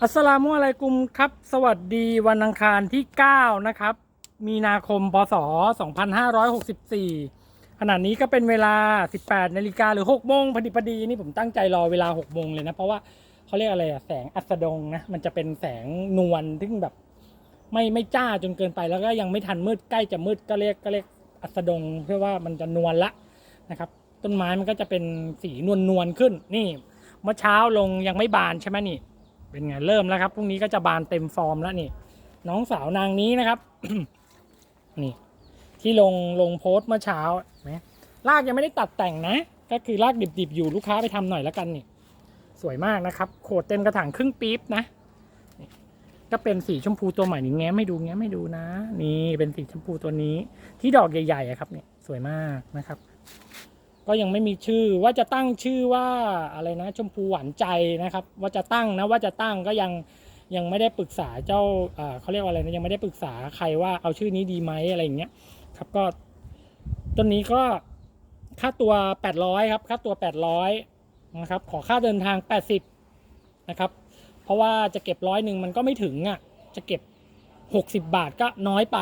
อัสสลามุอะลัยกุมครับ สวัสดีวันอังคารที่ 9 นะครับ มีนาคมพศ 2564 ขณะนี้ก็เป็นเวลา 18นาฬิกาหรือ6โมงพอดีพอดีนี่ผมตั้งใจรอเวลา 6 โมงเลยนะ เพราะว่าเขาเรียกอะไรอะแสงอัสดงนะ มันจะเป็นแสงนวลที่แบบไม่ไม่จ้าจนเกินไปแล้วก็ยังไม่ทันมืดใกล้จะมืดก็เรียกก็เรียกอัสดงเพื่อว่ามันจะนวลละนะครับ ต้นไม้มันก็จะเป็นสีนวลนวลขึ้นนี่เมื่อเช้าลงยังไม่บานใช่ไหมนี่ เป็นไงเริ่มแล้วครับพรุ่งนี้ก็จะบานเต็มฟอร์มแล้วนี่น้องสาวนางนี้นะครับ นี่ ที่ลงลงโพสต์เมื่อเช้าไหมรากยังไม่ได้ตัดแต่งนะ ก็คือรากดิบๆอยู่ลูกค้าไปทำหน่อยแล้วกันนี่ สวยมากนะครับโขดเต็มกระถางครึ่งปี๊บนะนี่ก็เป็นสีชมพูตัวใหม่นี่แง้มไม่ดูแง้มไม่ดูนะ นี่เป็นสีชมพูตัวนี้ ที่ดอกใหญ่ๆครับเนี่ยสวยมากนะครับ ก็ยังไม่มีชื่อว่าจะตั้งชื่อว่าอะไรนะชมพูหวานใจนะครับ ว่าจะตั้งนะว่าจะตั้งก็ยังยังไม่ได้ปรึกษาเจ้าเขาเรียกว่าอะไรนะยังไม่ได้ปรึกษาใครว่าเอาชื่อนี้ดีไหมอะไรอย่างเงี้ยครับก็ต้นนี้ก็ค่าตัว 800ครับค่าตัว 800นะครับขอค่าเดินทาง 80นะครับเพราะว่าจะเก็บร้อยหนึ่งมันก็ไม่ถึงอะจะเก็บ 60 บาทก็น้อยไป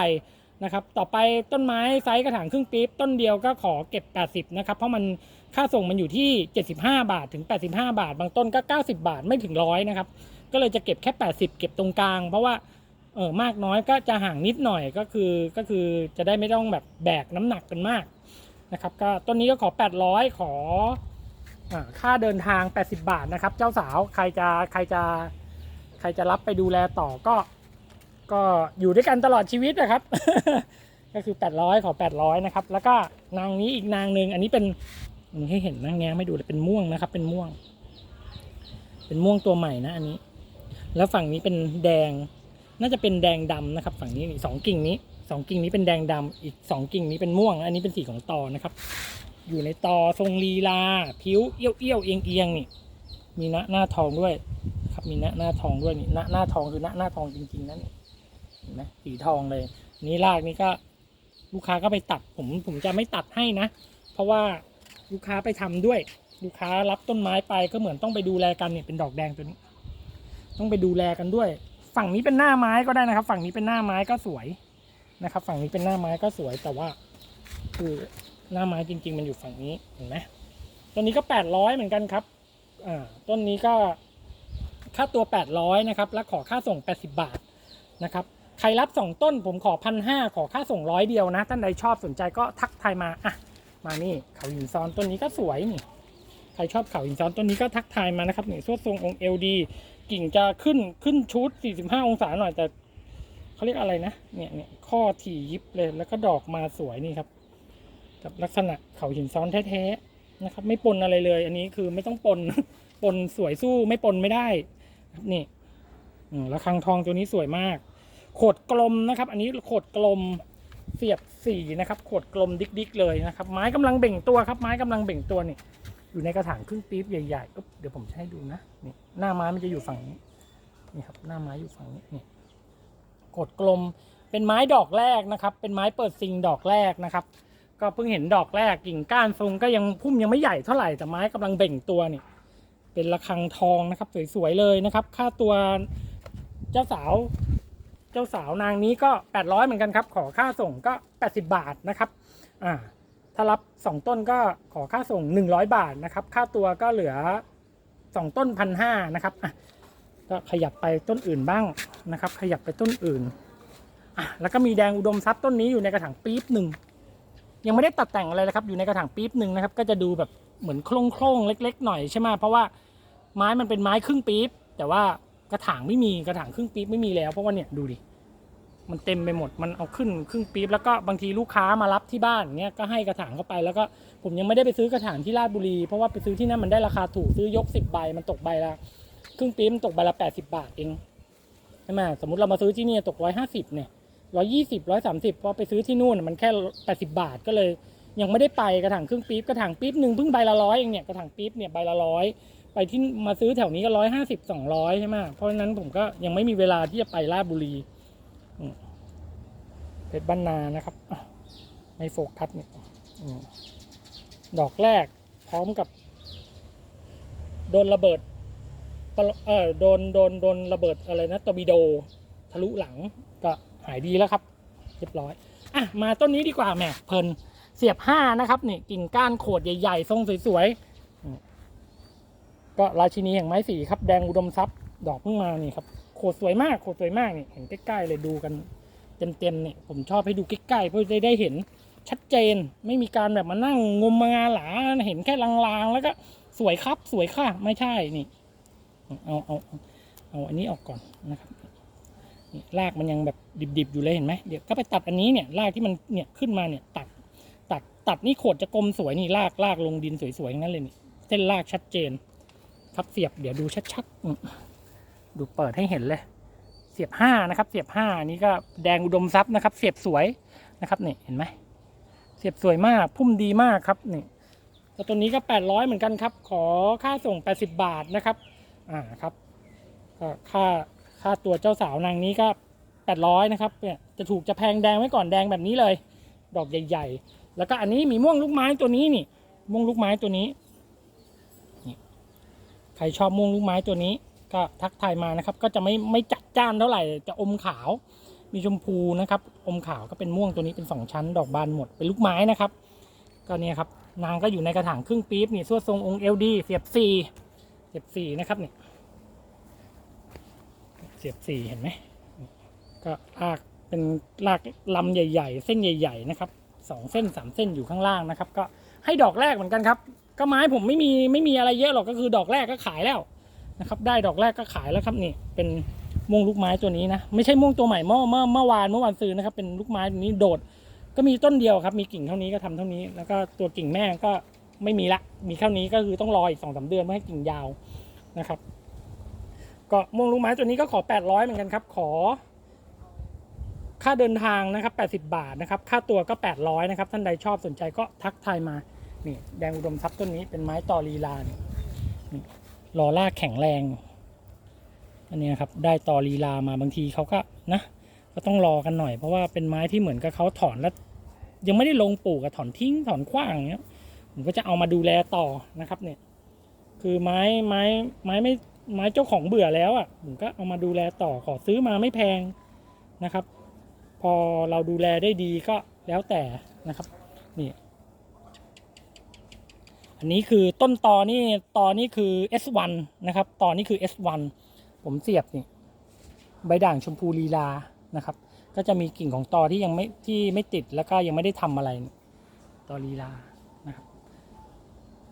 นะครับ ต่อไปต้นไม้ไซส์กระถางครึ่งปี๊บต้นเดียวก็ขอเก็บ 80 นะครับ เพราะมันค่าส่งมันอยู่ที่ 75 บาทถึง 85 บาท บางต้นก็ 90 บาทไม่ถึงร้อยนะครับ ก็เลยจะเก็บแค่ 80 เก็บตรงกลาง เพราะว่าเออมากน้อยก็จะห่างนิดหน่อยก็คือก็คือจะได้ไม่ต้องแบบแบกน้ำหนักกันมากนะครับ ก็ต้นนี้ก็ขอ 800ขออค่าเดินทาง 80 บาทนะครับ เจ้าสาวใครจะใครจะใครจะรับไปดูแลต่อก็ ก็อยู่ด้วยกันตลอดชีวิตนะครับ ก็คือ 800 ขอ 800 นะครับ แล้วก็นางนี้อีกนางหนึ่งอันนี้เป็นนี่ให้เห็นนะแง้มไม่ดูเลยเป็นม่วงนะครับ เป็นม่วง เป็นม่วงตัวใหม่นะอันนี้ แล้วฝั่งนี้เป็นแดง น่าจะเป็นแดงดำนะครับ ฝั่งนี้สองกิ่งนี้สองกิ่งนี้เป็นแดงดำอีกสองกิ่งนี้เป็นม่วง อันนี้เป็นสีของตอนะครับ อยู่ในตอทรงลีลา ผิวเอี้ยวเอี้ยวเอียงเอียงนี่ มีหน้าหน้าทองด้วย ครับมีหน้าหน้าทองด้วยนี่หน้าหน้าทองคือหน้าหน้าทองจริงๆนะนี่ เห็นไหมสีทองเลย นี่รากนี่ก็ลูกค้าก็ไปตัดผมผมจะไม่ตัดให้นะ เพราะว่าลูกค้าไปทำด้วย ลูกค้ารับต้นไม้ไปก็เหมือนต้องไปดูแลกันเนี่ยเป็นดอกแดงตัวนี้ ต้องไปดูแลกันด้วย ฝั่งนี้เป็นหน้าไม้ก็ได้นะครับ ฝั่งนี้เป็นหน้าไม้ก็สวยนะครับ ฝั่งนี้เป็นหน้าไม้ก็สวยแต่ว่าคือหน้าไม้จริง ๆ มันอยู่ฝั่งนี้เห็นไหมต้นนี้ก็แปดร้อยเหมือนกันครับอ่าต้นนี้ก็ค่าตัวแปดร้อยนะครับ และขอค่าส่งแปดสิบบาท นะครับ ใครรับสองต้นผมขอพันห้าขอค่าส่งร้อยเดียวนะ ท่านใดชอบสนใจก็ทักทายมาอะมานี่เขาหินซ้อนต้นนี้ก็สวยนี่ใครชอบเขาหินซ้อนต้นนี้ก็ทักทายมานะครับนี่สวดทรงองค์เอลดีกิ่งจะขึ้นขึ้นชุด 45 องศาหน่อยแต่เขาเรียกอะไรนะเนี่ยเนี่ยข้อถี่ยิบเลยแล้วก็ดอกมาสวยนี่ครับกับลักษณะเขาหินซ้อนแท้ๆนะครับ ไม่ปนอะไรเลย อันนี้คือไม่ต้องปนปนสวยสู้ไม่ปนไม่ได้นี่อืมแล้วคังทองตัวนี้สวยมาก ขดกลมนะครับ อันนี้ขดกลมเสียบสีนะครับขดกลมดิกๆเลยนะครับไม้กำลังเบ่งตัวครับไม้กำลังเบ่งตัวนี่อยู่ในกระถางครึ่งปี๊บใหญ่ๆอุ๊บเดี๋ยวผมจะให้ดูนะนี่หน้าไม้มันจะอยู่ฝั่งนี้นี่ครับหน้าไม้อยู่ฝั่งนี้นี่โขดกลมเป็นไม้ดอกแรกนะครับ เป็นไม้เปิดซิงดอกแรกนะครับ ก็เพิ่งเห็นดอกแรกกิ่งก้านทรงก็ยังพุ่มยังไม่ใหญ่เท่าไหร่แต่ไม้กำลังเบ่งตัวนี่เป็นระฆังทองนะครับสวยๆเลยนะครับ ค่าตัวเจ้าสาว จ้าสาวนางนี้ก็ 800 เหมือนกันครับ ขอค่าส่งก็ 80 บาทนะครับอ่าถ้ารับ 2 ต้นก็ขอค่าส่ง 100 บาทนะครับ ค่าตัวก็เหลือ 2 ต้นพันห้านะครับอะก็ขยับไปต้นอื่นบ้างนะครับ ขยับไปต้นอื่นอะแล้วก็มีแดงอุดมทรัพย์ต้นนี้อยู่ในกระถางปี๊บหนึ่งยังไม่ได้ตัดแต่งอะไรเลยครับ อยู่ในกระถางปี๊บหนึ่งนะครับ ก็จะดูแบบเหมือนโคร่งๆเล็ก ๆ หน่อยใช่ไหมเพราะว่าไม้มันเป็นไม้ครึ่งปี๊บแต่ว่า กระถางไม่มีกระถางครึ่งปี๊บไม่มีแล้วเพราะว่าเนี่ยดูดิมันเต็มไปหมดมันเอาขึ้นครึ่งปี๊บแล้วก็บางทีลูกค้ามารับที่บ้านเงี้ยก็ให้กระถางเข้าไปแล้วก็ผมยังไม่ได้ไปซื้อกระถางที่ราชบุรีเพราะว่าไปซื้อที่นั่นมันได้ราคาถูกซื้อยกสิบใบมันตกใบละครึ่งปี๊บมันตกใบละแปดสิบาทเองใช่ไหมสมมติเรามาซื้อที่นี่ตกร้อยห้าสิบเนี่ยร้อยี่สิบร้อยสามสิบพอไปซื้อที่นู่นมันแค่แปดสิบาทก็เลย ยังไม่ได้ไปกระถางครึ่งปี๊บกระถางปี๊บหนึ่งเพิ่งใบละร้อยเองเนี่ยกระถางปี๊บเนี่ยใบละร้อย ไปที่มาซื้อแถวนี้ก็ร้อยห้าสิบสองร้อยใช่ไหมเพราะฉะนั้นผมก็ยังไม่มีเวลาที่จะไปราชบุรีเพชรบ้านนานะครับในโฟกัสเนี่ยดอกแรกพร้อมกับ โดนระเบิดเออโดนโดนโดนระเบิดอะไรนะตบิโด ทะลุหลังก็หายดีแล้วครับ เรียบร้อย อะ มาต้นนี้ดีกว่าแหมเพลินเสียบห้านะครับนี่กิ่งก้านโขดใหญ่ ๆ ทรงสวย ๆ ก็ราชินีแห่งไม้สีครับแดงอุดมทรัพย์ดอกเพิ่งมานี่ครับโขดสวยมากโขดสวยมากนี่เห็นใกล้ๆเลยดูกันเต็มๆนี่ผมชอบให้ดูใกล้ๆเพื่อจะได้เห็นชัดเจนไม่มีการแบบมานั่งงมงาหลาเห็นแค่ลางๆ แล้วก็สวยครับสวยค่ะไม่ใช่นี่เอาเอาเอาอันนี้ออกก่อนนะครับนี่รากมันยังแบบดิบๆอยู่เลยเห็นไหมเดี๋ยวก็ไปตัดอันนี้เนี่ยรากที่มันเนี่ยขึ้นมาเนี่ยตัดตัดตัดนี่โขดจะกลมสวยนี่รากรากลงดินสวยๆงนั้นเลยนี่เส้นรากชัดเจน ครับเสียบเดี๋ยวดูชัดๆ ดูเปิดให้เห็นเลย เสียบห้านะครับ เสียบห้านี่ก็แดงอุดมทรัพย์นะครับ เสียบสวยนะครับนี่เห็นไหม เสียบสวยมากพุ่มดีมากครับนี่แล้วตัวนี้ก็แปดร้อยเหมือนกันครับ ขอค่าส่งแปดสิบบาทนะครับอ่าครับก็ค่าค่าตัวเจ้าสาวนางนี้ก็แปดร้อยนะครับเนี่ยจะถูกจะแพงแดงไว้ก่อนแดงแบบนี้เลย ดอกใหญ่ ๆ แล้วก็อันนี้มีม่วงลูกไม้ตัวนี้นี่ม่วงลูกไม้ตัวนี้ ใครชอบม่วงลูกไม้ตัวนี้ก็ทักทายมานะครับ ก็จะไม่ไม่จัดจ้านเท่าไหร่จะอมขาว มีชมพูนะครับ อมขาวก็เป็นม่วงตัวนี้เป็นสองชั้น ดอกบานหมดเป็นลูกไม้นะครับ ก็เนี่ยครับนางก็อยู่ในกระถางครึ่งปี๊บนี่สวนทรงองค์เอลดีเสียบสี่เสียบสี่นะครับเนี่ยเสียบสี่เห็นไหมก็ลากเป็นลากลำใหญ่ ๆ เส้นใหญ่ ๆ นะครับสองเส้นสามเส้นอยู่ข้างล่างนะครับ ก็ให้ดอกแรกเหมือนกันครับ ก็ไม้ผมไม่มีไม่มีอะไรเยอะหรอกก็คือดอกแรกก็ขายแล้วนะครับ ได้ดอกแรกก็ขายแล้วครับนี่เป็นม่วงลูกไม้ตัวนี้นะไม่ใช่ม่วงตัวใหม่เมื่อเมื่อเมื่อวานเมื่อวานซื้อนะครับ เป็นลูกไม้ตัวนี้โดด ก็มีต้นเดียวครับ มีกิ่งเท่านี้ก็ทำเท่านี้ แล้วก็ตัวกิ่งแม่ก็ไม่มีละมีเท่านี้ก็คือต้องรออีกสองสาเดือนเพื่อให้กิ่งยาวนะครับ ก็ม่วงลูกไม้ตัวนี้ก็ขอ800เหมือนกันครับ ขอ ค่าเดินทางนะครับ80บาทนะครับ ค่าตัวก็800นะครับท่านใดชอบสนใจก็ทักทายมา นี่แดงอุดมทรัพย์ต้นนี้เป็นไม้ตอลีลานี่นี่รอลากแข็งแรง อันนี้ครับได้ตอลีลามาบางทีเขาก็นะก็ต้องรอกันหน่อยเพราะว่าเป็นไม้ที่เหมือนกับเขาถอนแล้ว ยังไม่ได้ลงปลูกอะถอนทิ้งถอนขว้างอย่างเงี้ยผมก็จะเอามาดูแลต่อนะครับเนี่ย คือไม้ไม้ไม้ไม่ไม้เจ้าของเบื่อแล้วอะผมก็เอามาดูแลต่อขอซื้อมาไม่แพงนะครับ พอเราดูแลได้ดีก็แล้วแต่นะครับนี่ อันนี้คือต้นตอนี่ตอนี่คือ S1 นะครับตอนี่คือ S1 ผมเสียบนี่ใบด่างชมพูลีลานะครับ ก็จะมีกิ่งของตอที่ยังไม่ที่ไม่ติดแล้วก็ยังไม่ได้ทำอะไรตอลีลานะครับ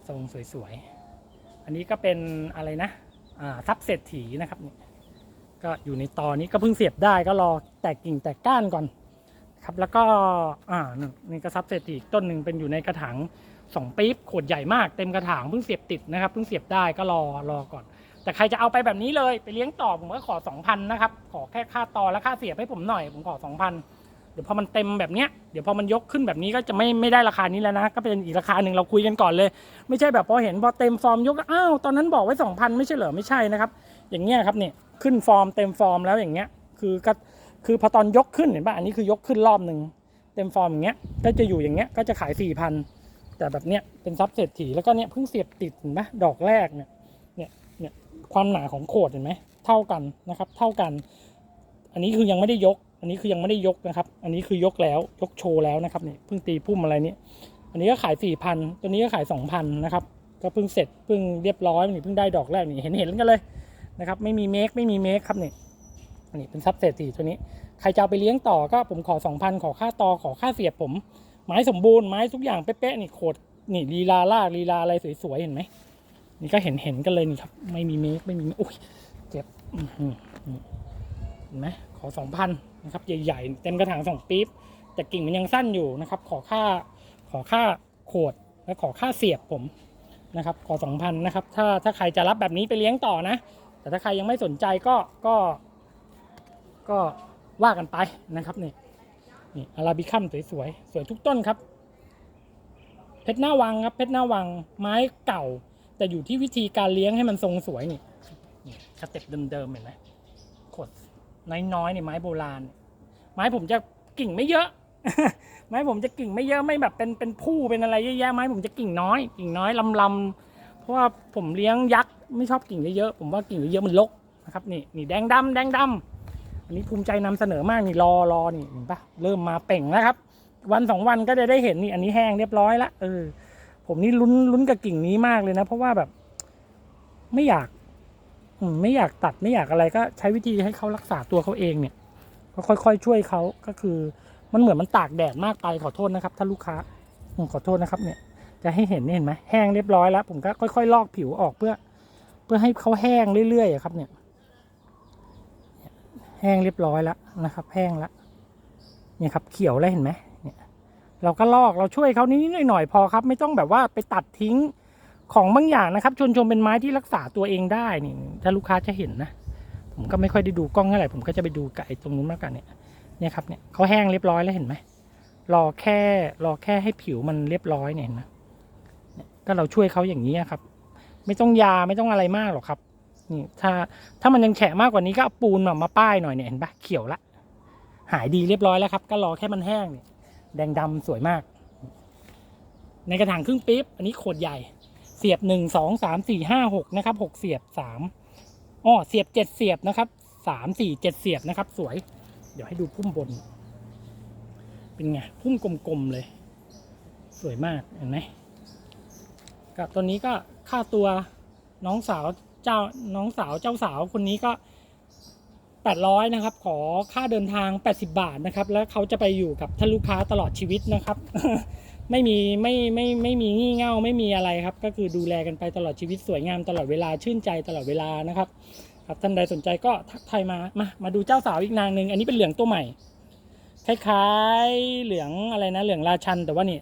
ทรงสวยๆอันนี้ก็เป็นอะไรนะอ่าทับเศรษฐีนะครับเนี่ยก็อยู่ในตอนี้ก็เพิ่งเสียบได้ก็รอแตกกิ่งแตกก้านก่อนครับแล้วก็อ่านี่ก็ทับเศรษฐีอีกต้นหนึ่งเป็นอยู่ในกระถาง สองปี๊บขวดใหญ่มากเต็มกระถางเพิ่งเสียบติดนะครับเพิ่งเสียบได้ก็รอรอก่อน แต่ใครจะเอาไปแบบนี้เลยไปเลี้ยงต่อผมก็ขอ 2,000นะครับขอแค่ค่าต่อและค่าเสียบให้ผมหน่อยผมขอ 2,000 เดี๋ยวพอมันเต็มแบบเนี้ยเดี๋ยวพอมันยกขึ้นแบบนี้ก็จะไม่ไม่ได้ราคานี้แล้วนะก็เป็นอีกราคาหนึ่งเราคุยกันก่อนเลย ไม่ใช่แบบพอเห็นพอเต็มฟอร์มยกแล้วอ้าวตอนนั้นบอกไว้สองพันไม่ใช่เหรอไม่ใช่นะครับอย่างเงี้ยครับเนี่ยขึ้นฟอร์มเต็มฟอร์มแล้วอย่างเงี้ยคือก็คือพอตอนยกขึ้นเห็นป่ะอันนี้คือยกขึ้นรอบหนึ่งเต็มฟอร์มอย่างเงี้ยก็จะอยู่อย่างเงี้ยก็จะขายสี่พัน แต่แบบเนี้ยเป็นซับเศรษฐีแล้วก็เนี้ยเพิ่งเสียบติดเห็นปะดอกแรกเนี่ยเนี่ยเนี่ยความหนาของโขดเห็นไหมเท่ากันนะครับ เท่ากัน อันนี้คือยังไม่ได้ยก อันนี้คือยังไม่ได้ยกนะครับ อันนี้คือยกแล้วยกโชว์แล้วนะครับเนี่ยเพิ่งตีพุ่มอะไรเนี่ยอันนี้ก็ขายสี่พันตัวนี้ก็ขายสองพันนะครับ ก็เพิ่งเสร็จเพิ่งเรียบร้อยนี่เพิ่งได้ดอกแรกนี่เห็นเห็นกันเลยนะครับ ไม่มีเมคไม่มีเมคครับเนี่ยอันนี้เป็นซับเศษสีตัวนี้ ใครจะเอาไปเลี้ยงต่อก็ผมขอสองพันขอค่าตอขอค่าเสียบผม ไม้สมบูรณ์ไม้ทุกอย่างเป๊ะๆนี่โขดนี่ลีลาลากลีลาอะไรสวยๆเห็นไหมนี่ก็เห็นเห็นกันเลยนี่ครับ ไม่มีเมคไม่มีอุ้ยเจ็บเห็นไหมขอสองพันนะครับใหญ่ๆเต็มกระถางสองปี๊บแต่กิ่งมันยังสั้นอยู่นะครับ ขอค่าขอค่าโขดและขอค่าเสียบผมนะครับขอสองพันนะครับถ้าถ้าใครจะรับแบบนี้ไปเลี้ยงต่อนะ แต่ถ้าใครยังไม่สนใจก็ก็ ก็ว่ากันไปนะครับนี่ นี่อาราบิคัมสวยๆสวยทุกต้นครับ เพชรหน้าวังครับเพชรหน้าวังไม้เก่า แต่อยู่ที่วิธีการเลี้ยงให้มันทรงสวยนี่นี่สเต็ปเดิมๆเห็นไหมขดน้อยๆนี่ไม้โบราณ ไม้ผมจะกิ่งไม่เยอะ ไม้ผมจะกิ่งไม่เยอะไม่แบบเป็นเป็นผู้เป็นอะไรเยอะแยะไม้ผมจะกิ่งน้อย กิ่งน้อยลำลำเพราะว่าผมเลี้ยงยักษ์ไม่ชอบกิ่งเยอะๆผมว่ากิ่งเยอะๆมันรกนะครับนี่นี่แดงดำแดงดำ อันนี้ภูมิใจนำเสนอมากนี่รอรอนี่เห็นปะเริ่มมาเป่งแล้วครับ วันสองวันก็จะได้เห็นนี่อันนี้แห้งเรียบร้อยละเออ ผมนี่ลุ้นลุ้นกับกิ่งนี้มากเลยนะ เพราะว่าแบบ ไม่อยากไม่อยากตัดไม่อยากอะไรก็ใช้วิธีให้เขารักษาตัวเขาเองเนี่ยก็ค่อยๆช่วยเขาก็คือ มันเหมือนมันตากแดดมากไปขอโทษนะครับ ถ้าลูกค้าอืมขอโทษนะครับ เนี่ย จะให้เห็นนี่เห็นไหมแห้งเรียบร้อยแล้ว ผมก็ค่อยๆลอกผิวออกเพื่อ เพื่อให้เขาแห้งเรื่อยๆครับเนี่ย แห้งเรียบร้อยแล้วนะครับ แห้งแล้วเนี่ยครับเขียวแล้วเห็นไหมเนี่ยเราก็ลอกเราช่วยเขานิดๆหน่อยๆพอครับ ไม่ต้องแบบว่าไปตัดทิ้งของบางอย่างนะครับชวนชมเป็นไม้ที่รักษาตัวเองได้นี่ถ้าลูกค้าจะเห็นนะ ผมก็ไม่ค่อยได้ดูกล้องเท่าไหร่ผมก็จะไปดูไก่ตรงนู้นมากกว่าเนี่ยเนี่ยครับเนี่ยเขาแห้งเรียบร้อยแล้วเห็นไหมรอแค่รอแค่ให้ผิวมันเรียบร้อยเนี่ยเห็นไหมเนี่ยก็เราช่วยเขาอย่างนี้ครับ ไม่ต้องยาไม่ต้องอะไรมากหรอกครับ นี่ถ้าถ้ามันยังแฉะมากกว่านี้ก็ปูนมามาป้ายหน่อยเนี่ยเห็นปะเขียวละ หายดีเรียบร้อยแล้วครับ ก็รอแค่มันแห้งเนี่ยแดงดำสวยมาก ในกระถางครึ่งปี๊บอันนี้โคตรใหญ่ เสียบหนึ่งสองสามสี่ห้าหกนะครับหกเสียบสามอ้อเสียบเจ็ดเสียบนะครับสามสี่เจ็ดเสียบนะครับ สวย เดี๋ยวให้ดูพุ่มบน เป็นไงพุ่มกลมๆเลย สวยมากเห็นไหมกับตัวนี้ก็ค่าตัวน้องสาว เจ้าน้องสาวเจ้าสาวคนนี้ก็ 800 นะครับ ขอค่าเดินทาง 80 บาทนะครับ แล้วเขาจะไปอยู่กับท่านลูกค้าตลอดชีวิตนะครับ ไม่มีไม่ไม่ไม่มีงี่เง่าไม่มีอะไรครับ ก็คือดูแลกันไปตลอดชีวิตสวยงามตลอดเวลาชื่นใจตลอดเวลานะครับ ครับท่านใดสนใจก็ทักทายมามามาดูเจ้าสาวอีกนางหนึ่งอันนี้เป็นเหลืองตัวใหม่คล้ายๆเหลืองอะไรนะเหลืองราชันแต่ว่านี่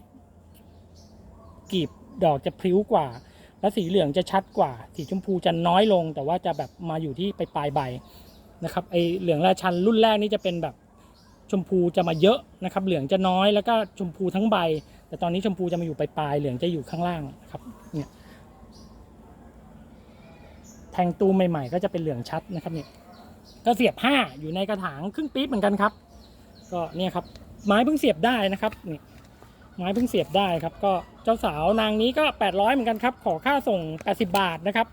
กีบดอกจะพริ้วกว่า แล้วสีเหลืองจะชัดกว่า สีชมพูจะน้อยลง แต่ว่าจะแบบมาอยู่ที่ปลายปลายใบนะครับไอเหลืองราชันรุ่นแรกนี่จะเป็นแบบชมพูจะมาเยอะนะครับ เหลืองจะน้อยแล้วก็ชมพูทั้งใบ แต่ตอนนี้ชมพูจะมาอยู่ปลายปลายเหลืองจะอยู่ข้างล่างครับเนี่ยแทงตูมใหม่ๆ ก็จะเป็นเหลืองชัดนะครับเนี่ยก็เสียบห้าอยู่ในกระถางครึ่งปี๊บเหมือนกันครับ ก็เนี่ยครับไม้เพิ่งเสียบได้นะครับเนี่ย ไม้เพิ่งเสียบได้ครับ ก็เจ้าสาวนางนี้ก็ 800 เหมือนกันครับ ขอค่าส่ง 80 บาทนะครับ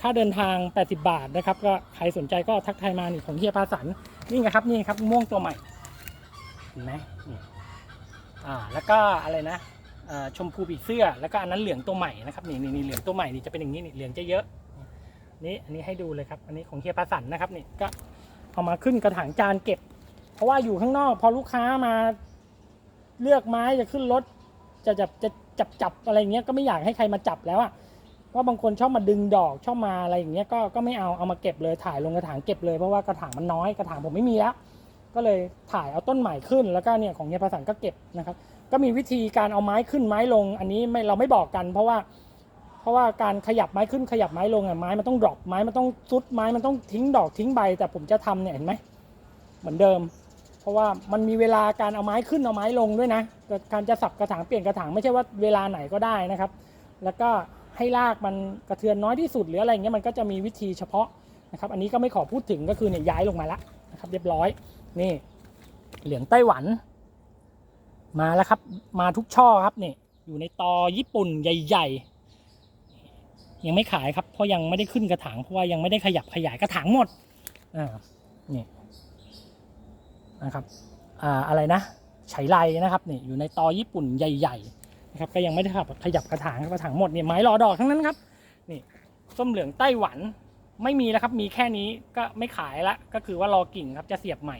ค่าเดินทาง 80 บาทนะครับ ก็ใครสนใจก็ทักทายมานี่ของเฮียพาสันนี่ไงครับนี่ครับม่วงตัวใหม่เห็นไหมอ่าแล้วก็อะไรนะอ่าชมพูปีกเสื้อ แล้วก็อันนั้นเหลืองตัวใหม่นะครับนี่นี่นี่เหลืองตัวใหม่นี่จะเป็นอย่างนี้นี่เหลืองจะเยอะนี่อันนี้ให้ดูเลยครับ อันนี้ของเฮียพาสันนะครับนี่ก็เอามาขึ้นกระถางจานเก็บ เพราะว่าอยู่ข้างนอก พอลูกค้ามา เลือกไม้จะขึ้นรถจะจับจะจับจับอะไรเงี้ยก็ไม่อยากให้ใครมาจับแล้วอะเพราะบางคนชอบมาดึงดอกชอบมาอะไรอย่างเงี้ยก็ก็ไม่เอาเอามาเก็บเลยถ่ายลงกระถางเก็บเลยเพราะว่ากระถางมันน้อยกระถางผมไม่มีแล้ว ก็เลยถ่ายเอาต้นใหม่ขึ้นแล้วก็เนี่ยของเฮียประสันก็เก็บนะครับ ก็มีวิธีการเอาไม้ขึ้นไม้ลง อันนี้ไม่เราไม่บอกกัน เพราะว่า เพราะว่าการขยับไม้ขึ้นขยับไม้ลงอะไม้มันต้องดรอปไม้มันต้องซุดไม้มันต้องทิ้งดอกทิ้งใบ แต่ผมจะทำเนี่ยเห็นไหมเหมือนเดิม เพราะว่ามันมีเวลาการเอาไม้ขึ้นเอาไม้ลงด้วยนะการจะสับกระถางเปลี่ยนกระถางไม่ใช่ว่าเวลาไหนก็ได้นะครับ แล้วก็ให้รากมันกระเทือนน้อยที่สุดหรืออะไรเงี้ยมันก็จะมีวิธีเฉพาะนะครับ อันนี้ก็ไม่ขอพูดถึงก็คือเนี่ยย้ายลงมาละนะครับ เรียบร้อยนี่เหลืองไต้หวัน มาแล้วครับ มาทุกช่อครับนี่อยู่ในตอญี่ปุ่นใหญ่ ๆ ยังไม่ขายครับเพราะยังไม่ได้ขึ้นกระถางเพราะว่ายังไม่ได้ขยับขยายกระถางหมดอ่านี่ นะครับอ่าอะไรนะไฉไลนะครับนี่อยู่ในตอญี่ปุ่นใหญ่ๆนะครับก็ยังไม่ได้ขับขยับกระถางกระถางหมดเนี่ยไม้รอดอกทั้งนั้นครับนี่ส้มเหลืองไต้หวันไม่มีแล้วครับมีแค่นี้ก็ไม่ขายละก็คือว่ารอกิ่งครับจะเสียบใหม่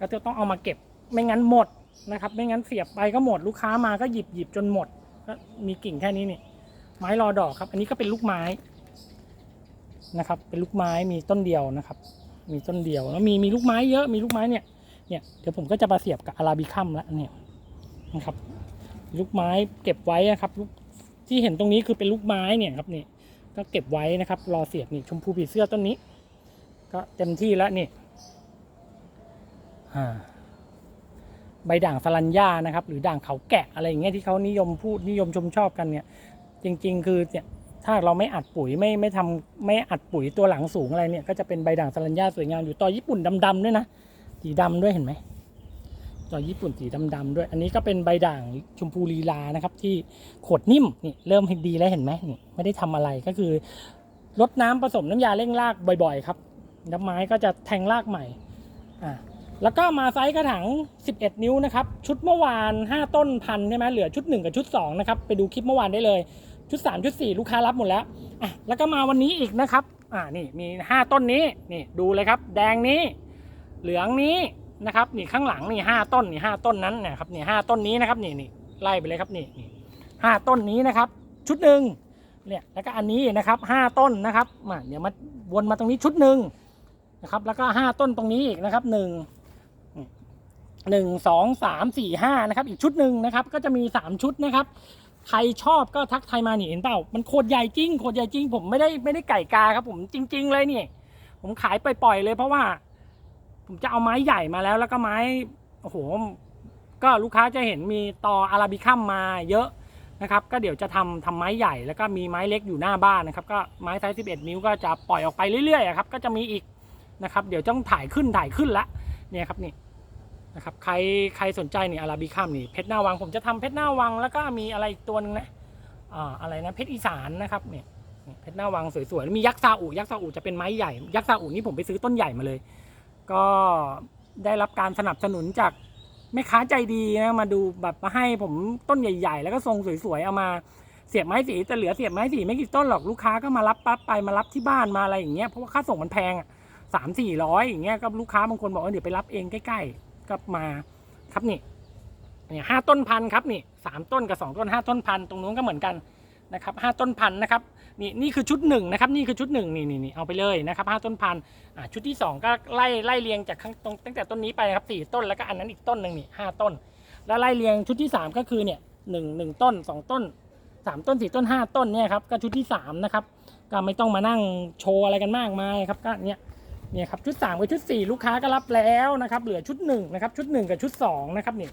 ก็จะต้องเอามาเก็บไม่งั้นหมดนะครับ ไม่งั้นเสียบไปก็หมดลูกค้ามาก็หยิบหยิบจนหมดก็มีกิ่งแค่นี้นี่ไม้รอดอกครับ อันนี้ก็เป็นลูกไม้นะครับ เป็นลูกไม้มีต้นเดียวนะครับ มีต้นเดียวแล้วมีมีลูกไม้เยอะมีลูกไม้เนี่ย เนี่ยเดี๋ยวผมก็จะมาเสียบกับอาราบิคัมแล้วเนี่ยนะครับ ลูกไม้เก็บไว้นะครับลูกที่เห็นตรงนี้คือเป็นลูกไม้เนี่ยครับนี่ก็เก็บไว้นะครับ รอเสียบนี่ชมพูผีเสื้อต้นนี้ ก็เต็มที่แล้วนี่ใบด่างสลัญญานะครับ หรือด่างเขาแกะอะไรอย่างเงี้ยที่เขานิยมพูดนิยมชมชอบกันเนี่ย จริง ๆ คือเนี่ยถ้าเราไม่อัดปุ๋ยไม่ไม่ทำไม่อัดปุ๋ยตัวหลังสูงอะไรเนี่ยก็จะเป็นใบด่างสลัญญาสวยงามอยู่ต่อญี่ปุ่นดำๆด้วยนะ สีดำด้วยเห็นไหมต่อญี่ปุ่นสีดำๆด้วย อันนี้ก็เป็นใบด่างชมพูลีลานะครับ ที่ขดนิ่มนี่เริ่มดีแล้วเห็นไหมนี่ไม่ได้ทำอะไรก็คือลดน้ำผสมน้ำยาเร่งรากบ่อย ๆ ครับน้ำไม้ก็จะแทงรากใหม่อ่าแล้วก็มาไซส์กระถาง 11 นิ้วนะครับ ชุดเมื่อวาน 5 ต้นพันใช่ไหมเหลือชุด 1 กับชุด 2 นะครับ ไปดูคลิปเมื่อวานได้เลย ชุด 3 ชุด 4 ลูกค้ารับหมดแล้วอะแล้วก็มาวันนี้อีกนะครับ อ่านี่มี 5 ต้นนี้นี่ดูเลยครับ แดงนี้ เหลืองนี้นะครับนี่ข้างหลังนี่ห้าต้นนี่ห้าต้นนั้นนะครับนี่ห้าต้นนี้นะครับนี่นี่ไล่ไปเลยครับนี่นี่ห้าต้นนี้นะครับ ชุดหนึ่งเนี่ยแล้วก็อันนี้นะครับห้าต้นนะครับมาเดี๋ยวมาวนมาตรงนี้ชุดหนึ่งนะครับ แล้วก็ห้าต้นตรงนี้อีกนะครับหนึ่งหนึ่งสองสามสี่ห้านะครับ อีกชุดหนึ่งนะครับ ก็จะมีสามชุดนะครับใครชอบก็ทักไทยมาหนีเห็นเปล่า มันโคตรใหญ่จริงโคตรใหญ่จริง ผมไม่ได้ไม่ได้ไก่กาครับผมจริง ๆ เลยนี่ ผมขายปล่อยๆเลยเพราะว่า ผมจะเอาไม้ใหญ่มาแล้ว แล้วก็ไม้โอ้โหก็ลูกค้าจะเห็นมีตออาราบิคัมมาเยอะนะครับก็เดี๋ยวจะทำทำไม้ใหญ่แล้วก็มีไม้เล็กอยู่หน้าบ้านนะครับก็ไม้ไซส์11 นิ้วก็จะปล่อยออกไปเรื่อยๆครับก็จะมีอีกนะครับเดี๋ยวต้องถ่ายขึ้นถ่ายขึ้นละเนี่ยครับนี่นะครับใครใครสนใจนี่อาราบิคัมนี่เพชรหน้าวังผมจะทำเพชรหน้าวังแล้วก็มีอะไรอีกตัวหนึงนะอ่าอะไรนะเพชรอีสานนะครับเนี่ยเพชรหน้าวังสวยๆแล้วมียักษ์ซาอุยักษ์ซาอุจะเป็นไม้ใหญ่ยักษ์ซาอุนี่ผมไปซื้อต้นใหญ่มาเลย ก็ได้รับการสนับสนุนจากแม่ค้าใจดีนะมาดูแบบมาให้ผมต้นใหญ่ ๆ แล้วก็ทรงสวยๆเอามาเสียบไม้สีแต่เหลือเสียบไม้สีไม่กี่ต้นหรอกลูกค้าก็มารับปั๊บไปมารับที่บ้านมาอะไรอย่างเงี้ยเพราะว่าค่าส่งมันแพงอะสามสี่ร้อยอย่างเงี้ยก็ลูกค้าบางคนบอกว่าเดี๋ยวไปรับเองใกล้ๆก็มาครับนี่เนี่ยห้าต้นพันครับนี่สามต้นกับสองต้นห้าต้นพันตรงนู้นก็เหมือนกันนะครับห้าต้นพันนะครับ นี่นี่คือชุดหนึ่งนะครับนี่คือชุดหนึ่งนี่นี่นี่เอาไปเลยนะครับห้าต้นพันอ่าชุดที่สองก็ไล่ไล่เรียงจากข้างตรงตั้งแต่ต้นนี้ไปนะครับสี่ต้นแล้วก็อันนั้นอีกต้นหนึ่งนี่ห้าต้น แล้วไล่เรียงชุดที่สามก็คือเนี่ยหนึ่งหนึ่งต้นสองต้นสามต้นสี่ต้นห้าต้นเนี่ยครับก็ชุดที่สามนะครับก็ไม่ต้องมานั่งโชว์อะไรกันมากมายครับก็เนี่ยเนี่ยครับชุดสามกับชุดสี่ลูกค้าก็รับแล้วนะครับเหลือชุดหนึ่งนะครับชุดหนึ่งกับชุดสองนะครับนี่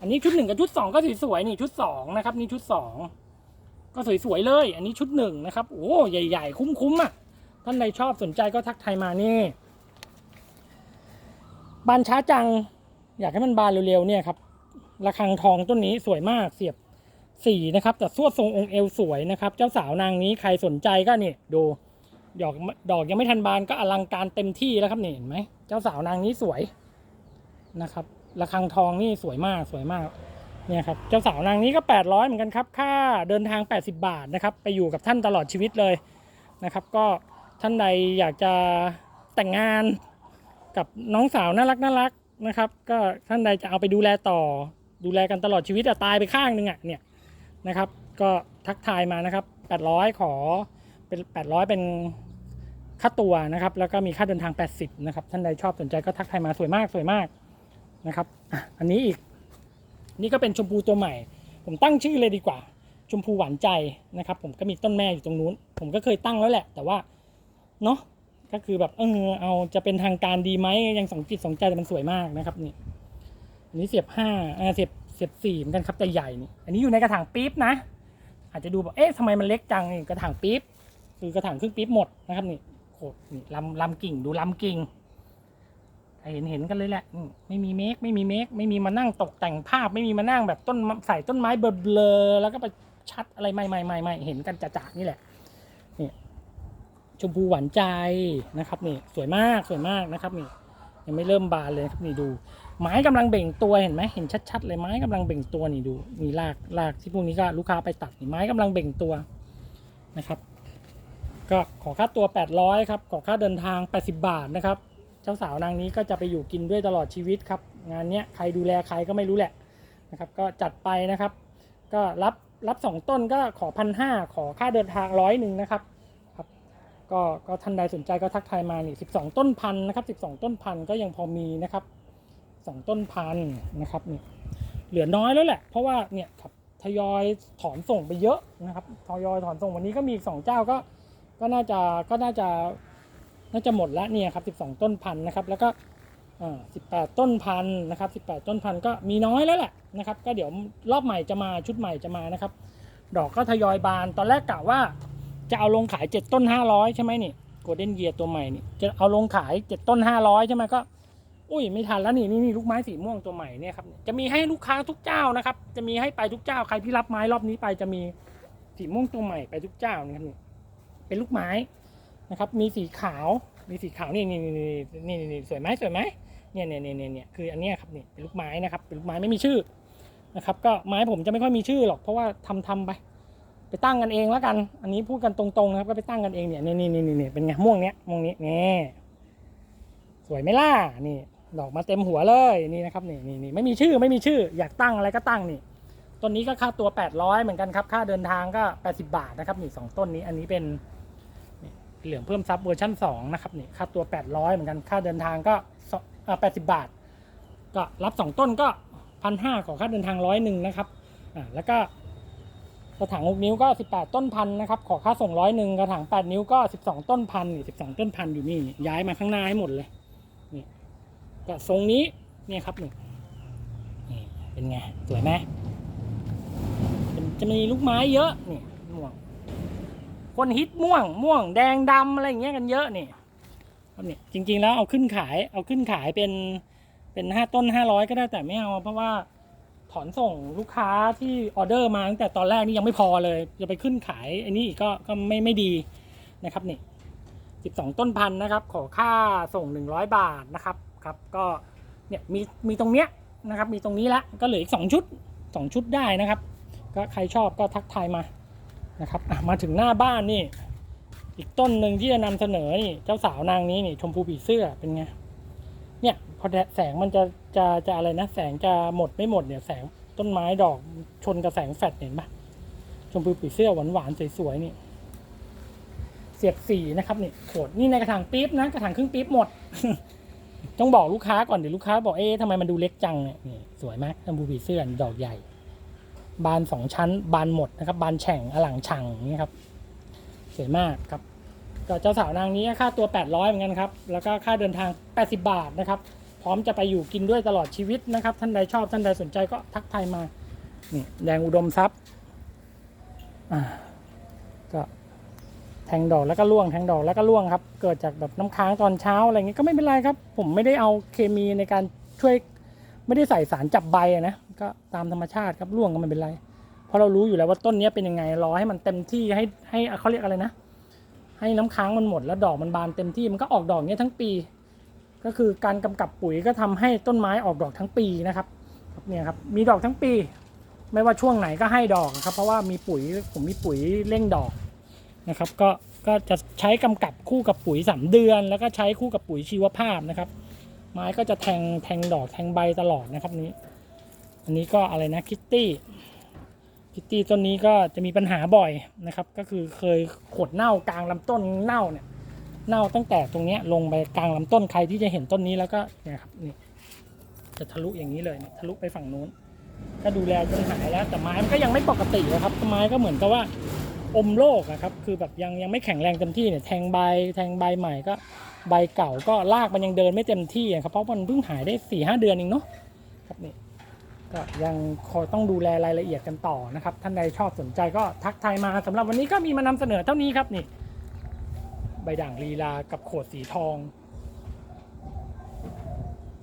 อันนี้ชุดหนึ่งกับชุดสองก็สวยๆนี่ชุดสองนะครับนี่ชุดสอง ก็สวยๆเลย อันนี้ชุดหนึ่งนะครับ โอ้ใหญ่ ๆ คุ้มๆอะ ท่านใดชอบสนใจก็ทักไทยมานี่ บานช้าจัง อยากให้มันบานเร็วๆเนี่ยครับ ระฆังทองต้นนี้สวยมากเสียบสี่นะครับ แต่สวดทรงองค์เอวสวยนะครับ เจ้าสาวนางนี้ใครสนใจก็นี่ดูดอกดอกยังไม่ทันบานก็อลังการเต็มที่แล้วครับนี่เห็นไหมเจ้าสาวนางนี้สวยนะครับระฆังทองนี่สวยมากสวยมาก เนี่ยครับเจ้าสาวนางนี้ก็ 800 เหมือนกันครับ ค่าเดินทาง 80 บาทนะครับ ไปอยู่กับท่านตลอดชีวิตเลยนะครับ ก็ท่านใดอยากจะแต่งงานกับน้องสาวน่ารักน่ารักนะครับ ก็ท่านใดจะเอาไปดูแลต่อ ดูแลกันตลอดชีวิตอะตายไปข้างหนึงอะเนี่ยนะครับ ก็ทักทายมานะครับ 800 ขอเป็น 800 เป็นค่าตัวนะครับ แล้วก็มีค่าเดินทาง 80 นะครับ ท่านใดชอบสนใจก็ทักทายมาสวยมากสวยมากนะครับ อันนี้อีก นี่ก็เป็นชมพูตัวใหม่ ผมตั้งชื่อเลยดีกว่า ชมพูหวานใจนะครับ ผมก็มีต้นแม่อยู่ตรงนู้น ผมก็เคยตั้งแล้วแหละ แต่ว่าเนาะก็คือแบบเออเอาจะเป็นทางการดีไหมยังสองจิตสองใจแต่มันสวยมากนะครับนี่อันนี้เสียบห้าอ่าเสียบเสียบสี่เหมือนกันครับแต่ใหญ่นี่อันนี้อยู่ในกระถางปี๊บนะ อาจจะดูแบบเอ๊ะทำไมมันเล็กจังนี่กระถางปี๊บคือกระถางครึ่งปี๊บหมดนะครับนี่โคตรนี่ลำลำกิ่งดูลำกิ่ง เห็นเห็นกันเลยแหละไม่มีเมคไม่มีเมคไม่มีมานั่งตกแต่งภาพ ไม่มีมานั่งแบบต้นใส่ต้นไม้เบลอแล้วก็ไปชัดอะไรไม่ไม่ไม่ไม่เห็นกันจะๆนี่แหละนี่ชมพูหวานใจนะครับนี่สวยมากสวยมากนะครับนี่ยังไม่เริ่มบานเลยครับนี่ดู ไม้กำลังเบ่งตัวเห็นไหมเห็นชัดๆเลยไม้กำลังเบ่งตัวนี่ดูมีรากรากที่พวกนี้ก็ลูกค้าไปตัดนี่ไม้กำลังเบ่งตัวนะครับ ก็ขอค่าตัว 800ครับขอค่าเดินทาง 80 บาทนะครับ เจ้าสาวนางนี้ก็จะไปอยู่กินด้วยตลอดชีวิตครับ งานนี้ใครดูแลใครก็ไม่รู้แหละนะครับ ก็จัดไปนะครับ ก็รับรับสองต้นก็ขอพันห้าขอค่าเดินทางร้อยหนึ่งนะครับครับ ก็ก็ท่านใดสนใจก็ทักทายมานี่สิบสองต้นพันนะครับสิบสองต้นพันก็ยังพอมีนะครับสองต้นพันนะครับนี่เหลือน้อยแล้วแหละ เพราะว่าเนี่ยครับทยอยถอนส่งไปเยอะนะครับทยอยถอนส่งวันนี้ก็มีอีกสองเจ้าก็ก็น่าจะก็น่าจะ น่าจะหมดแล้วเนี่ยครับ12 ต้นพันธุ์นะครับ แล้วก็อ่า18ต้นพันธุ์นะครับ18ต้นพันธุ์ก็มีน้อยแล้วแหละนะครับ ก็เดี๋ยวรอบใหม่จะมาชุดใหม่จะมานะครับ ดอกก็ทยอยบาน ตอนแรกกะว่า จะเอาลงขาย7ต้น500ใช่ไหมนี่โกลเด้นเยียตัวใหม่นี่จะเอาลงขาย7ต้น500ใช่ไหมก็ อุ้ยไม่ทันแล้วนี่นี่นี่ลูกไม้สีม่วงตัวใหม่เนี่ยครับจะมีให้ลูกค้าทุกเจ้านะครับ จะมีให้ไปทุกเจ้าใครที่รับไม้รอบนี้ไปจะมีสีม่วงตัวใหม่ไปทุกเจ้านะครับเป็นลูกไม้ นะครับ มีสีขาว มีสีขาวนี่นี่นี่นี่นี่สวยไหมสวยไหมเนี่ยเนี่ยเนี่ยเนี่ยคืออันนี้ครับนี่เป็นลูกไม้นะครับ เป็นลูกไม้ไม่มีชื่อนะครับ ก็ไม้ผมจะไม่ค่อยมีชื่อหรอกเพราะว่าทำทำไป ไปตั้งกันเองแล้วกัน อันนี้พูดกันตรงๆนะครับ ก็ไปตั้งกันเองเนี่ยนี่นี่นี่นี่เป็นไงม่วงเนี้ยม่วงนี้นี่สวยไหมล่ะนี่ ดอกมาเต็มหัวเลยนี่นะครับนี่นี่นี่ไม่มีชื่อไม่มีชื่อ อยากตั้งอะไรก็ตั้งนี่ต้นนี้ก็ค่าตัว 800 เหมือนกันครับ ค่าเดินทางก็ 80 บาทนะครับนี่สองต้นนี้อันนี้เป็น เหลืองเพิ่มซับเวอร์ชัน2นะครับนี่ค่าตัว 800 เหมือนกันค่าเดินทางก็สองอ่า80 บาท ก็รับ 2 ต้นก็พันห้าขอค่าเดินทางร้อยหนึ่งนะครับอ่าแล้วก็กระถาง6นิ้วก็ 18 ต้นพันนะครับขอค่าส่งร้อยหนึ่งกระถาง8นิ้วก็ 12 ต้นพันนี่12 ต้นพันอยู่นี่ย้ายมาข้างหน้าให้หมดเลยนี่ก็ทรงนี้เนี่ยครับนี่นี่เป็นไงสวยไหมจะมีลูกไม้เยอะนี่ คนฮิตม่วง ม่วงแดงดำอะไรอย่างเงี้ยกันเยอะนี่ครับนี่จริง ๆ แล้วเอาขึ้นขาย เอาขึ้นขายเป็นเป็นห้าต้นห้าร้อยก็ได้แต่ไม่เอาเพราะว่าถอนส่งลูกค้าที่ออเดอร์มาตั้งแต่ตอนแรกนี่ยังไม่พอเลยจะไปขึ้นขายอ้นี่อีกก็ก็ไม่ไม่ดีนะครับนี่สิบสองต้นพันนะครับ ขอค่าส่งหนึ่งร้อยบาทนะครับครับ ก็เนี่ยมีมีตรงเนี้ยนะครับ มีตรงนี้ละก็เหลืออีกสองชุดสองชุดได้นะครับ ก็ใครชอบก็ทักทายมา นะครับมาถึงหน้าบ้านนี่ อีกต้นหนึ่งที่จะนำเสนอนี่เจ้าสาวนางนี้นี่ชมพูผีเสื้อเป็นไงเนี่ยพอแสงมันจะจะจะอะไรนะ แสงจะหมดไม่หมดเนี่ยแสงต้นไม้ดอกชนกับแสงแฟลชเห็นปะชมพูปีเสื้อหวานหวานๆสวยๆนี่ เสียบสีนะครับนี่โขดนี่ในกระถางปี๊บนะกระถางครึ่งปี๊บหมด ต้องบอกลูกค้าก่อนเดี๋ยวลูกค้าบอกเอ๊ะทำไมมันดูเล็กจังเนี่ยนี่สวยไหมชมพูปีเสื้อดอกใหญ่ บานสองชั้น บานหมดนะครับ บานแฉ่งอลังชังอย่งนี้ครับสวยมากครับก็เจ้าสาวนางนี้ค่าตัว 800เหมือนกันครับ แล้วก็ค่าเดินทาง 80 บาทนะครับ พร้อมจะไปอยู่กินด้วยตลอดชีวิตนะครับ ท่านใดชอบท่านใดสนใจก็ทักทายมา นี่แดงอุดมทรัพย์ก็แทงดอกแล้วก็ร่วงแทงดอกแล้วก็ร่วงครับ เกิดจากแบบน้ำค้างตอนเช้าอะไรเงี้ยก็ไม่เป็นไรครับ ผมไม่ได้เอาเคมีในการช่วยไม่ได้ใส่สารจับใบนะ ก็ตามธรรมชาติครับร่วงก็ไม่เป็นไร เพราะเรารู้อยู่แล้วว่าต้นนี้เป็นยังไงรอให้มันเต็มที่ให้ให้เขาเรียกอะไรนะ ให้น้ำค้างมันหมดแล้วดอกมันบานเต็มที่มันก็ออกดอกเนี้ยทั้งปี ก็คือการกำกับปุ๋ยก็ทำให้ต้นไม้ออกดอกทั้งปีนะครับเนี่ยครับมีดอกทั้งปี ไม่ว่าช่วงไหนก็ให้ดอกครับ เพราะว่ามีปุ๋ยผมมีปุ๋ยเร่งดอกนะครับ ก็ก็จะใช้กำกับคู่กับปุ๋ยสามเดือน แล้วก็ใช้คู่กับปุ๋ยชีวภาพนะครับ ไม้ก็จะแทงแทงดอกแทงใบตลอดนะครับนี้ อันนี้ก็อะไรนะคิตตี้คิตตี้ต้นนี้ก็จะมีปัญหาบ่อยนะครับ ก็คือเคยขดเน่ากลางลำต้นเน่าเนี่ยเน่าตั้งแต่ตรงนี้ลงไปกลางลำต้นใครที่จะเห็นต้นนี้แล้วก็เนี่ยครับนี่จะทะลุอย่างนี้เลยเนี่ยทะลุไปฝั่งนู้น ก็ดูแลจนหายแล้ว แต่ไม้มันก็ยังไม่ปกตินะครับไม้ก็เหมือนกับว่าอมโรคอะครับ คือแบบยังยังไม่แข็งแรงเต็มที่เนี่ยแทงใบแทงใบใหม่ก็ใบเก่าก็รากมันยังเดินไม่เต็มที่ครับเพราะมันเพิ่งหายได้สี่ห้าเดือนเองเนาะครับนี่ ก็ยังคอยต้องดูแลรายละเอียดกันต่อนะครับ ท่านใดชอบสนใจก็ทักทายมาสำหรับวันนี้ก็มีมานำเสนอเท่านี้ครับนี่ ใบด่างลีลากับโขดสีทอง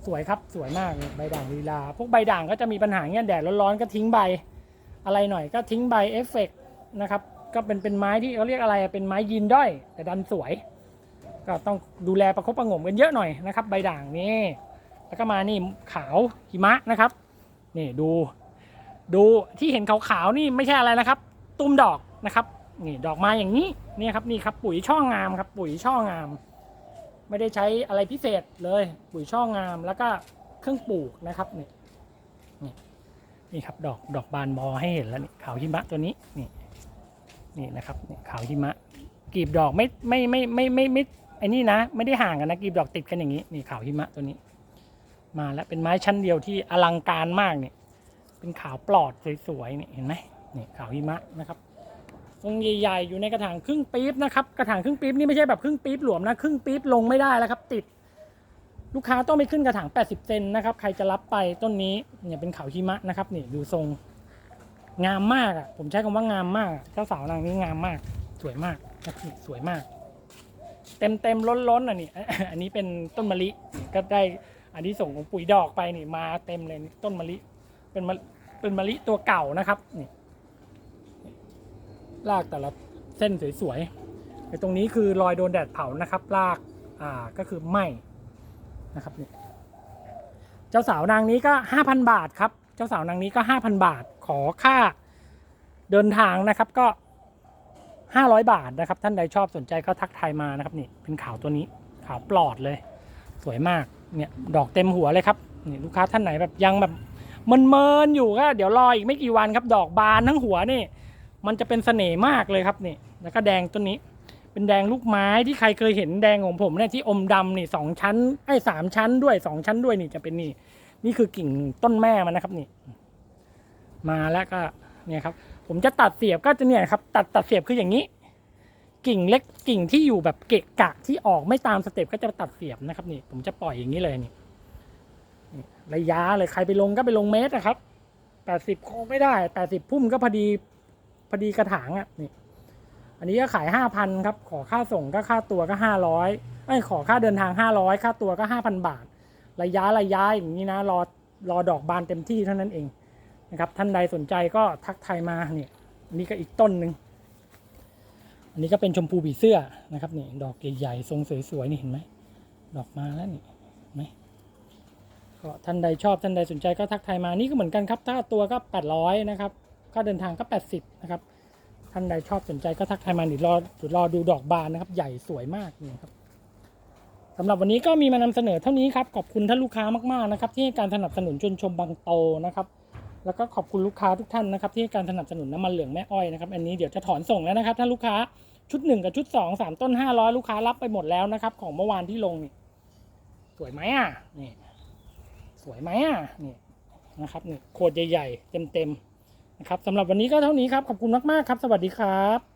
สวยครับสวยมากใบด่างลีลา พวกใบด่างก็จะมีปัญหาเงี้ยแดดร้อนๆก็ทิ้งใบ อะไรหน่อยก็ทิ้งใบเอฟเฟกต์นะครับก็เป็นเป็นไม้ที่เขาเรียกอะไรเป็นไม้ยีนด้อย แต่ดันสวย ก็ต้องดูแลประคบประงมกันเยอะหน่อยนะครับ ใบด่างนี่แล้วก็มานี่ขาวหิมะนะครับ นี่ดู ดูที่เห็นขาวๆนี่ไม่ใช่อะไรนะครับ ตุ้มดอกนะครับ นี่ดอกม้อย่างนี้เนี่ยครับนี่ครับปุ๋ยช่องงามครับ ปุ๋ยช่องาม ไม่ได้ใช้อะไรพิเศษเลย ปุ๋ยช่องามแล้วก็เครื่องปลูกนะครับนี่นี่นี่ครับดอกดอกบานบอให้เห็นแล้วนี่ขาวหิมะตัวนี้นี่นี่นะครับนี่ขาวหิมะกลีบดอกไม่ไม่ไม่ไม่ไม่ไม่ไอ้นี่นะ ไม่ได้ห่างกันนะกลีบดอกติดกันอย่างนี้นี่ขาวหิมะตัวนี้ มาแล้วเป็นไม้ชั้นเดียวที่อลังการมากเนี่ย เป็นขาวปลอดสวยๆเนี่ยเห็นไหมนี่ขาวหิมะนะครับทรงใหญ่ๆอยู่ในกระถางครึ่งปี๊บนะครับกระถางครึ่งปี๊บนี่ไม่ใช่แบบครึ่งปี๊บหลวมนะครึ่งปี๊บลงไม่ได้แล้วครับ ติด ลูกค้าต้องไปขึ้นกระถาง 80 เซนนะครับ ใครจะรับไปต้นนี้เนี่ยเป็นขาวหิมะนะครับนี่ดูทรงงามมากอะผมใช้คำว่างามมากเจ้าสาวนางนี้งามมาก สวยมากนะครับนี่สวยมาก เต็มเต็มล้นล้นๆอะนี่อันนี้เป็นต้นมะลิก็ได้ อันนี้ส่งของปุ๋ยดอกไปนี่มาเต็มเลยนี่ต้นมะลิเป็นมะเป็นมะลิตัวเก่านะครับนี่รากแต่ละเส้นสวยๆไอ้ตรงนี้คือรอยโดนแดดเผานะครับรากอ่าก็คือไหมนะครับนี่เจ้าสาวนางนี้ก็ห้าพันบาทครับ เจ้าสาวนางนี้ก็ห้าพันบาทขอค่าเดินทางนะครับก็ห้าร้อยบาทนะครับ ท่านใดชอบสนใจก็ทักทายมานะครับนี่เป็นขาวตัวนี้ขาวปลอดเลย สวยมาก เนี่ยดอกเต็มหัวเลยครับนี่ลูกค้าท่านไหนแบบยังแบบเมินๆอยู่ก็เดี๋ยวรออีกไม่กี่วันครับ ดอกบานทั้งหัวนี่ มันจะเป็นเสน่ห์มากเลยครับนี่ แล้วก็แดงต้นนี้ เป็นแดงลูกไม้ที่ใครเคยเห็นแดงของผมเนี่ยที่อมดำนี่สองชั้นไอ้สามชั้นด้วยสองชั้นด้วยนี่จะเป็นนี่ นี่คือกิ่งต้นแม่มันนะครับนี่ มาแล้วก็เนี่ยครับ ผมจะตัดเสียบก็จะเนี่ยครับ ตัดตัดเสียบคืออย่างนี้ กิ่งเล็กกิ่งที่อยู่แบบเกะกะที่ออกไม่ตามสเต็ปก็จะตัดเสียบนะครับนี่ผมจะปล่อยอย่างนี้เลยนี่ระยะเลยใครไปลงก็ไปลงเมตรนะครับแปดสิบคงไม่ได้แปดสิบพุ่มก็พอดีพอดีกระถางอะนี่อันนี้ก็ขายห้าพันครับ ขอค่าส่งก็ค่าตัวก็ห้าร้อยไอ้ขอค่าเดินทางห้าร้อยค่าตัวก็ห้าพันบาท ระยะระยะอย่างนี้นะรอรอดอกบานเต็มที่เท่านั้นเองนะครับท่านใดสนใจก็ทักทายมาเนี่ยนนี้ก็อีกต้นหนึ่ง อันนี้ก็เป็นชมพูผีเสื้อนะครับนี่ดอกใหญ่ๆทรงสวยๆนี่เห็นไหมดอกมาแล้วนี่ไหมก็ท่านใดชอบท่านใดสนใจก็ทักทายมานี่ก็เหมือนกันครับถ้าตัวก็แปดร้อยนะครับค่าเดินทางก็แปดสิบนะครับท่านใดชอบสนใจก็ทักทายมาเดี๋ยวรอเดี๋ยวรอดูดอกบานนะครับ ใหญ่สวยมากนี่ครับสำหรับวันนี้ก็มีมานำเสนอเท่านี้ครับขอบคุณท่านลูกค้ามากๆนะครับ ที่ให้การสนับสนุนชนชมบางโตนะครับ แล้วก็ขอบคุณลูกค้าทุกท่านนะครับ ที่ให้การสนับสนุนน้ำมันเหลืองแม่อ้อยนะครับ อันนี้เดี๋ยวจะถอนส่งแล้วนะครับท่านลูกค้า ชุดหนึ่งกับชุดสองสามต้นห้าร้อยลูกค้ารับไปหมดแล้วนะครับ ของเมื่อวานที่ลงนี่สวยไหมอะนี่สวยไหมอะนี่นะครับนี่โคตรใหญ่ๆเต็มๆนะครับสำหรับวันนี้ก็เท่านี้ครับ ขอบคุณมากๆครับ สวัสดีครับ